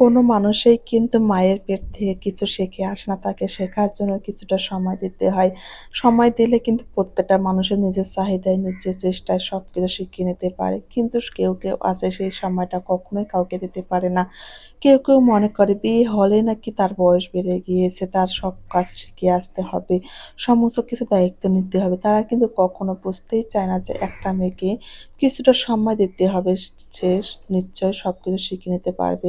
কোনো মানুষই কিন্তু মায়ের পেট থেকে কিছু শিখে আসে না। তাকে শেখার জন্য কিছুটা সময় দিতে হয়। সময় দিলে কিন্তু প্রত্যেকটা মানুষের নিজের চাহিদায়, নিজের চেষ্টায় সব কিছু শিখিয়ে নিতে পারে। কিন্তু কেউ, কেউ আছে সেই সময়টা কখনোই কাউকে দিতে পারে না। কেউ, কেউ মনে করে বিয়ে হলে নাকি তার বয়স বেড়ে গিয়েছে, তার সব কাজ শিখে আসতে হবে, সমস্ত কিছু দায়িত্ব নিতে হবে। তারা কিন্তু কখনো বুঝতেই চায় না যে একটা মেয়েকে কিছুটা সময় দিতে হবে। সে নিশ্চয়ই সবকিছু শিখে নিতে পারবে।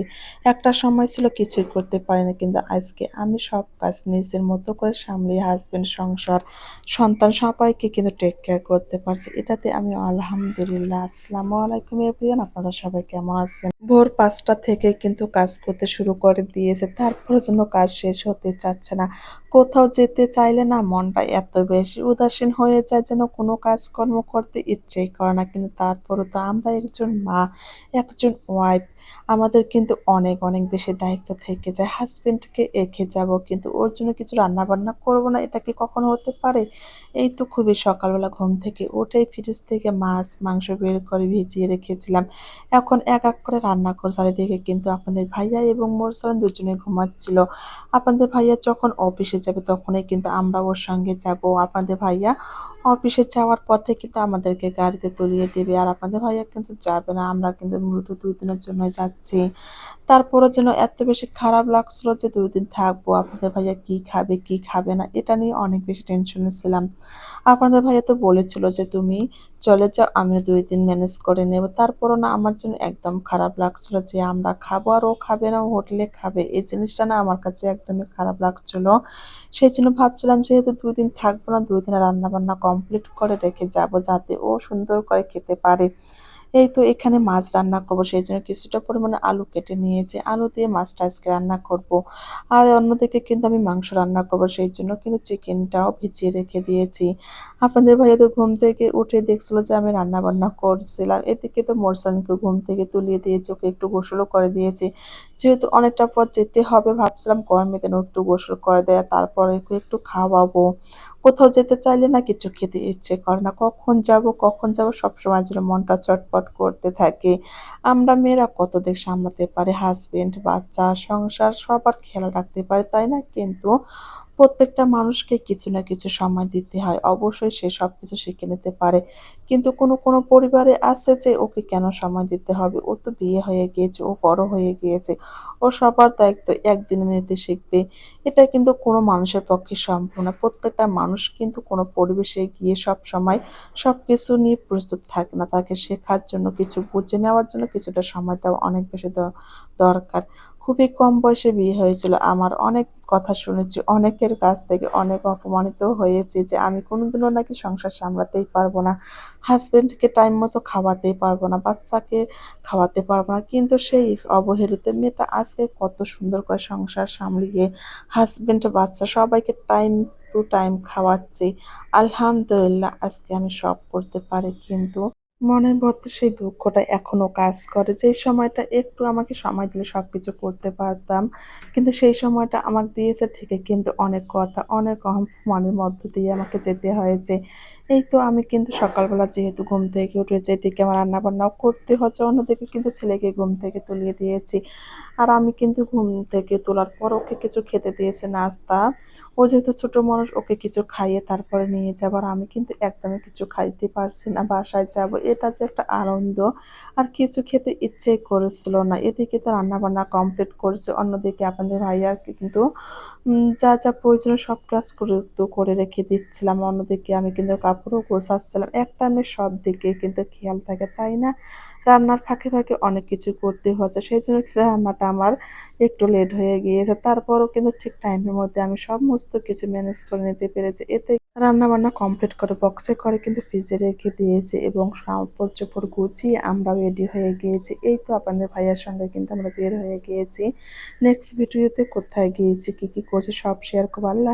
একটা সময় ছিল কিছুই করতে পারি না কিন্তু আজকে আমি সব কাজ নিজের মতো করে সামলি হাসব্যান্ড, সংসার, সন্তান সবাইকে কিন্তু টেক কেয়ার করতে পারছি। এটাতে আমি আলহামদুলিল্লাহ। আসসালামু আলাইকুম এভরিওয়ান আপনারা সবাই কেমন আছেন? ভোর পাঁচটা থেকে কিন্তু কাজ করতে শুরু করে দিয়েছে তারপরে যেন কাজ শেষ হতে চাচ্ছে না কোথাও যেতে চাইলে না মনটা এত বেশি উদাসীন হয়ে যায় যেন কোনো কাজকর্ম করতে ইচ্ছেই করে না কিন্তু তারপরও তো আমরা একজন মা একজন ওয়াইফ আমাদের কিন্তু অনেক অনেক বেশি দায়িত্ব থেকে যায়। হাজবেন্ডকে এঁকে যাব, কিন্তু ওর জন্য কিছু রান্না বান্না করব না, এটা কি কখনো হতে পারে? এই তো খুবই সকালবেলা ঘুম থেকে উঠেই ফ্রিজ থেকে মাছ, মাংস বের করে ভিজিয়ে রেখেছিলাম। এখন এক এক করে রান্না করে, চারিদিকে কিন্তু আপনাদের ভাইয়া এবং মোরসালান দুজনে ঘুমাচ্ছিল। আপনাদের ভাইয়া যখন অফিসে যাবে, তখনই কিন্তু আমরা ওর সঙ্গে যাব। আপনাদের ভাইয়া অফিসে যাওয়ার পথে কিন্তু আমাদেরকে গাড়িতে তুলিয়ে দেবে। আর আপনাদের ভাইয়া কিন্তু যাবে না, আমরা কিন্তু মূলত দুই দিনের জন্য যাচ্ছি। তারপরও যেন এত বেশি খারাপ লাগছিল যে দুই দিন থাকব, আপনাদের ভাইয়া কি খাবে কি খাবে না, এটা নিয়ে অনেক বেশি টেনশনে ছিলাম। আপনাদের ভাইয়া তো বলেছিল যে তুমি চলে যাও, আমি দুই দিন ম্যানেজ করে নেব। তারপরও না আমার জন্য একদম খারাপ লাগছিল যে আমরা খাব আর ও খাবে না হোটেলে খাবে। এই জিনিসটা না আমার কাছে একদমই খারাপ লাগছিল। সেই জন্য ভাবছিলাম যেহেতু দুই দিন থাকব না, দুই দিনে রান্নাবান্না কমপ্লিট করে রেখে যাব যাতে ও সুন্দর করে খেতে পারে। এই তো এখানে মাছ রান্না করব, সেই জন্য কিছুটা পরিমাণে আলু কেটে নিয়েছে। আলু দিয়ে মাছটা আজকে রান্না করব। আর অন্যদিকে কিন্তু আমি মাংস রান্না করব, সেই জন্য কিন্তু চিকেনটাও ভিজিয়ে রেখে দিয়েছি। আপনাদের ভাইয়া তো ঘুম থেকে উঠে দেখছিল যে আমি রান্না বান্না করছিলাম, এদিকে তো মোরসানকে ঘুম থেকে তুলিয়ে দিয়েছি ওকে একটু গোসলও করে দিয়েছি। যেহেতু অনেকটা পর যেতে হবে, ভাবছিলাম গরমে দেন একটু গোসল করে দেয়, তারপরে একটু খাওয়াবো। কোথাও যেতে চাইলে না কিছু খেতে ইচ্ছে করে না। কখন যাব কখন যাব, সবসময় যেন মনটা চটপট করতে থাকে। আমরা মেয়েরা কত দিক সামলাতে পারে? হাজবেন্ড বাচ্চা, সংসার, সবার খেয়াল রাখতে পারে, তাই না? কিন্তু প্রত্যেকটা মানুষকে কিছু না কিছু সময় দিতে হয়। অবশ্যই সে সব কিছু শিখে নিতে পারে। কিন্তু কোনো কোনো পরিবারে আছে যে ওকে কেন সময় দিতে হবে? ও তো বিয়ে হয়ে গিয়েছে, ও বড় হয়ে গিয়েছে, ও সবার দায়িত্ব একদিনে নিতে শিখবে। এটা কিন্তু কোনো মানুষের পক্ষে সম্ভব না। প্রত্যেকটা মানুষ কিন্তু কোনো পরিবেশে গিয়ে সব সময় সব কিছু নিয়ে প্রস্তুত থাকে না। তাকে শেখার জন্য, কিছু বুঝে নেওয়ার জন্য কিছুটা সময় দেওয়া অনেক বেশি দরকার। খুবই কম বয়সে বিয়ে হয়েছিল। আমার অনেক কথা শুনেছি, অনেকের কাছ থেকে অনেক অপমানিত হয়েছে যে আমি কোনোদিনও নাকি সংসার সামলাতেই পারব না। হাজব্যান্ডকে টাইম মতো খাওয়াতেই পারব না, বাচ্চাকে খাওয়াতে পারব না। কিন্তু সেই অবহেলিত মেয়েটা আজকে কত সুন্দর করে সংসার সামলিয়ে হাজব্যান্ড বাচ্চা সবাইকে টাইম টু টাইম খাওয়াচ্ছে। আলহামদুলিল্লাহ, আজকে আমি সব করতে পারি। কিন্তু মনের মধ্যে সেই দুঃখটা এখনও কাজ করে। যে সময়টা একটু আমাকে সময় দিলে সব কিছু করতে পারতাম, কিন্তু সেই সময়টা আমাকে দিয়েছে ঠিকই, কিন্তু অনেক কথা, অনেক মনের মধ্য দিয়ে আমাকে যেতে হয়েছে। এই তো আমি কিন্তু সকালবেলা যেহেতু ঘুম থেকে উঠেছি এদিকে আমার রান্নাবান্নাও করতে হচ্ছে, অন্যদিকে কিন্তু ছেলেকে ঘুম থেকে তুলিয়ে দিয়েছি। আর আমি কিন্তু ঘুম থেকে তোলার পর ওকে কিছু খেতে দিয়েছে, নাস্তা। ও যেহেতু ছোটো মানুষ, ওকে কিছু খাইয়ে তারপরে নিয়ে যাব। যাবার আমি কিন্তু একদমই কিছু খাইতে পারছি না, বাসায় যাব। এটা যে একটা আনন্দ। আর কিছু খেতে ইচ্ছে করেছিল না। এদিকে তো রান্নাবান্না কমপ্লিট করেছে, অন্যদিকে আপনাদের ভাইয়ার কিন্তু যা যা প্রয়োজন সব কাজ করে করে রেখে দিচ্ছিলাম। অন্যদিকে আমি কিন্তু কাপড়ও গোছাচ্ছিলাম একটা আমি সব দিকে কিন্তু খেয়াল থাকে, তাই না? রান্নার ফাঁকে ফাঁকে অনেক কিছু করতে হচ্ছে সেই জন্য রান্নাটা আমার একটু লেট হয়ে গিয়েছে। তারপরও কিন্তু ঠিক টাইমের মধ্যে আমি সমস্ত কিছু ম্যানেজ করে নিতে পেরেছি। এতে রান্না বান্না কমপ্লিট করে বক্সে করে কিন্তু ফ্রিজে রেখে দিয়েছে এবং কাপড় চোপড় গুছিয়ে আমরা রেডি হয়ে গিয়েছি। এই তো আপনাদের ভাইয়ার সঙ্গে কিন্তু আমরা বের হয়ে গিয়েছি। নেক্সট ভিডিওতে কোথায় গিয়েছি, কি কি করছে সব শেয়ার করব। আল্লাহ